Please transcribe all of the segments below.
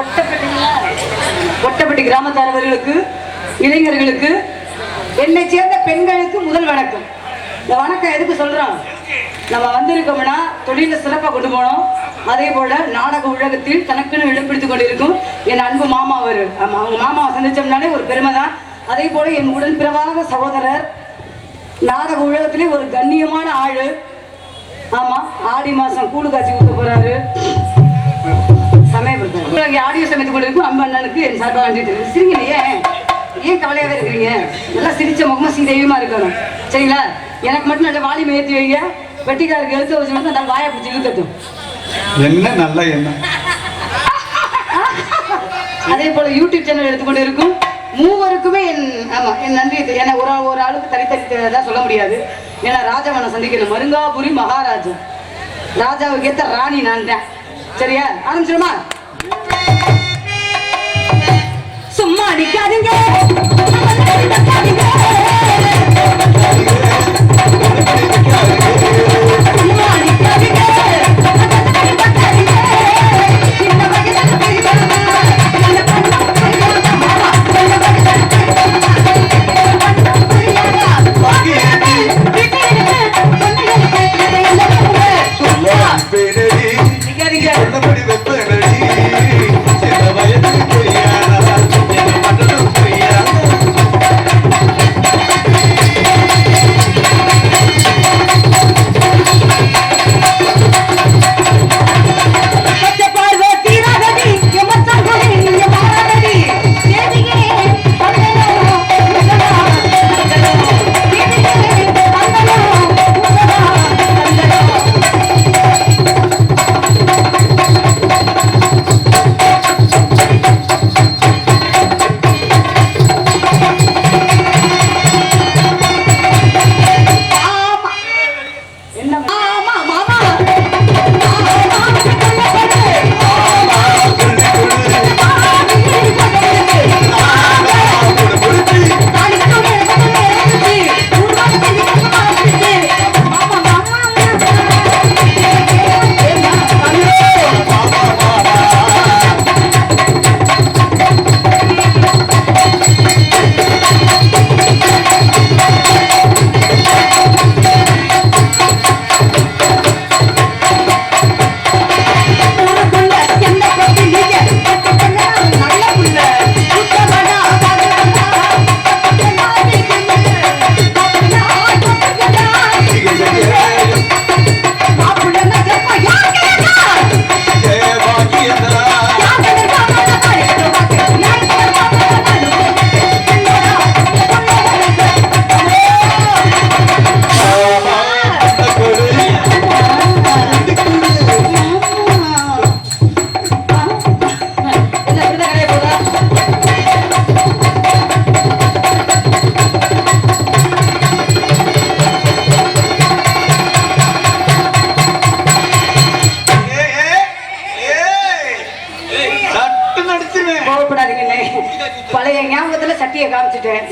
ஒட்டப்பட்டிங்களா? ஒட்டப்பட்டி கிராமத்தாரவர்களுக்கு இளைஞர்களுக்கு என்னை சேர்ந்த பெண்களுக்கு முதல் வணக்கம். இந்த வணக்கம் எதுக்கு சொல்றோம்? நம்ம வந்திருக்கோம்னா தொழில சிறப்பாக கொண்டு போனோம். அதே போல நாடக உலகத்தில் தனக்குன்னு இடம் கொண்டிருக்கும் என் அன்பு மாமா அவர். அவங்க மாமாவை சந்திச்சோம்னாலே ஒரு பெருமை தான். அதே போல என் உடன்பிறவாத சகோதரர் நாடக உலகத்திலே ஒரு கண்ணியமான ஆள். ஆமா ஆடி மாசம் கூடு காட்சி ஊத்த போறாரு. சமயப்படுத்தாரு இங்கே ஆடியோ சமைத்து கொண்டிருக்கும் அன்பு அண்ணனுக்கு என் சார்பாக நன்றி சிரிங்க ஏன்? ஏன் கவலையாவே இருக்கிறீங்க? நல்லா சிரிச்ச முகமா சீதையுமா இருக்கணும். சரிங்களா? எனக்கு மட்டும் நல்ல வாலி மேய்த்தி வைங்க. வெட்டிக்காருக்கு எடுத்து வச்சு வந்து அந்த வாயை பிடிச்சி இழுக்கட்டும் என்ன நல்ல எண்ணம். அதே போல யூடியூப் சேனல் எடுத்துக்கொண்டு இருக்கும் மூவருக்குமே என் ஆமா என் நன்றி ஏன்னா ஒரு ஒரு ஆளுக்கு தனித்தனி தான் சொல்ல முடியாது. ஏன்னா ராஜாவை நான் சந்திக்கிறேன் மருங்காபுரி மகாராஜா ராஜாவுக்கு ஏத்த ராணி நான் தான் சரியா? ஆரம்பிச்சிருமா சும்மா அடிக்காதீங்க. சும்மா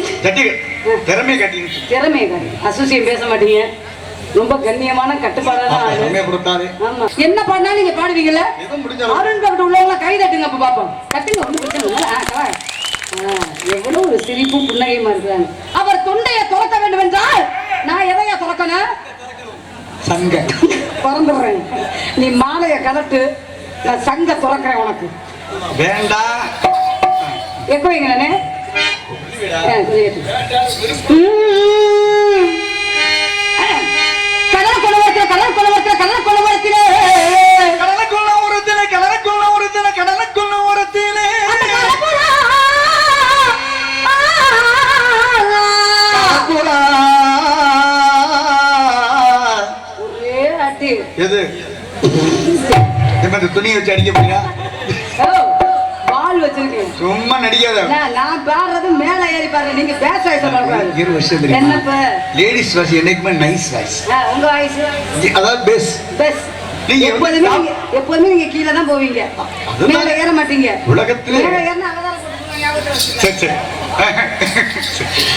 காமிச்சிட்டேன் திறமையை அசோசியம் பேச மாட்டீங்க. ரொம்ப கண்ணியமான கட்டுப்பாடான என்ன பண்ணா நீங்க பாடுவீங்கல்ல? அருண் உள்ளவங்க கை தட்டுங்க அப்ப பாப்போம். தட்டுங்க ஒண்ணும் பிரச்சனை இல்லை. எவ்வளவு ஒரு சிரிப்பும் புன்னகையுமா இருக்கிறாங்க. அவர் தொண்டையை துறக்க வேண்டும் என்றால் நான் எதையா துறக்கணும் சங்க. திறந்துடுறேன். நீ மாலையை கலட்டு நான் சங்க துறக்கிறேன் உனக்கு. வேண்டாம் எப்போ வைங்க நானே. கலர் கொலவரத்தில் கலர் கொலவரத்தில் கலர் கடலுக்குள்ள ஒருத்தில எது இப்ப துணியை வச்சு அடிக்க போறீங்க சும்மா நடிக்காத. நான் பாடுறது மேல ஏறி பாடுறேன் நீங்க பேச வயசு இரு வருஷம் தெரியுமா? என்னப்ப லேடிஸ் வாய்ஸ் என்னைக்குமே நைஸ் வாய்ஸ் உங்க வயசு அதாவது பேஸ் பெஸ் நீங்க எப்போதுமே நீங்க எப்போதுமே நீங்க கீழே தான் போவீங்க. மேல ஏற மாட்டீங்க. உலகத்திலே மேல ஏறினா. சரி. சரி.